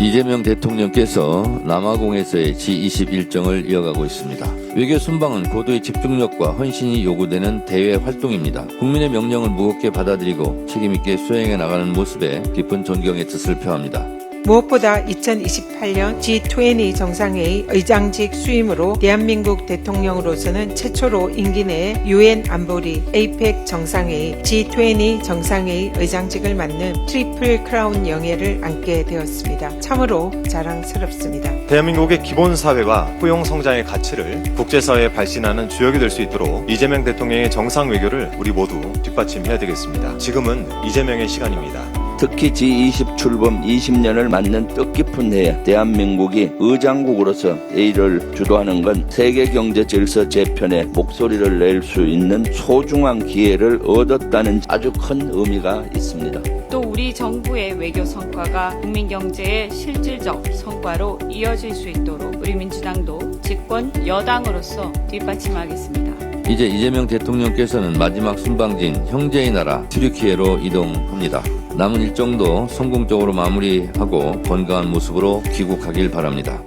이재명 대통령께서 남아공에서의 G20 일정을 이어가고 있습니다. 외교 순방은 고도의 집중력과 헌신이 요구되는 대외 활동입니다. 국민의 명령을 무겁게 받아들이고 책임있게 수행해 나가는 모습에 깊은 존경의 뜻을 표합니다. 무엇보다 2028년 G20 정상회의 의장직 수임으로 대한민국 대통령으로서는 최초로 임기 내에 유엔 안보리, APEC 정상회의, G20 정상회의 의장직을 맡는 트리플 크라운 영예를 안게 되었습니다. 참으로 자랑스럽습니다. 대한민국의 기본 사회와 포용 성장의 가치를 국제사회에 발신하는 주역이 될 수 있도록 이재명 대통령의 정상 외교를 우리 모두 뒷받침해야 되겠습니다. 지금은 이재명의 시간입니다. 특히 G20 출범 20년을 맞는 뜻깊은 해에 대한민국이 의장국으로서 A를 주도하는 건 세계 경제 질서 재편에 목소리를 낼 수 있는 소중한 기회를 얻었다는 아주 큰 의미가 있습니다. 또 우리 정부의 외교 성과가 국민 경제의 실질적 성과로 이어질 수 있도록 우리 민주당도 집권 여당으로서 뒷받침하겠습니다. 이제 이재명 대통령께서는 마지막 순방지인 형제의 나라 튀르키예로 이동합니다. 남은 일정도 성공적으로 마무리하고 건강한 모습으로 귀국하길 바랍니다.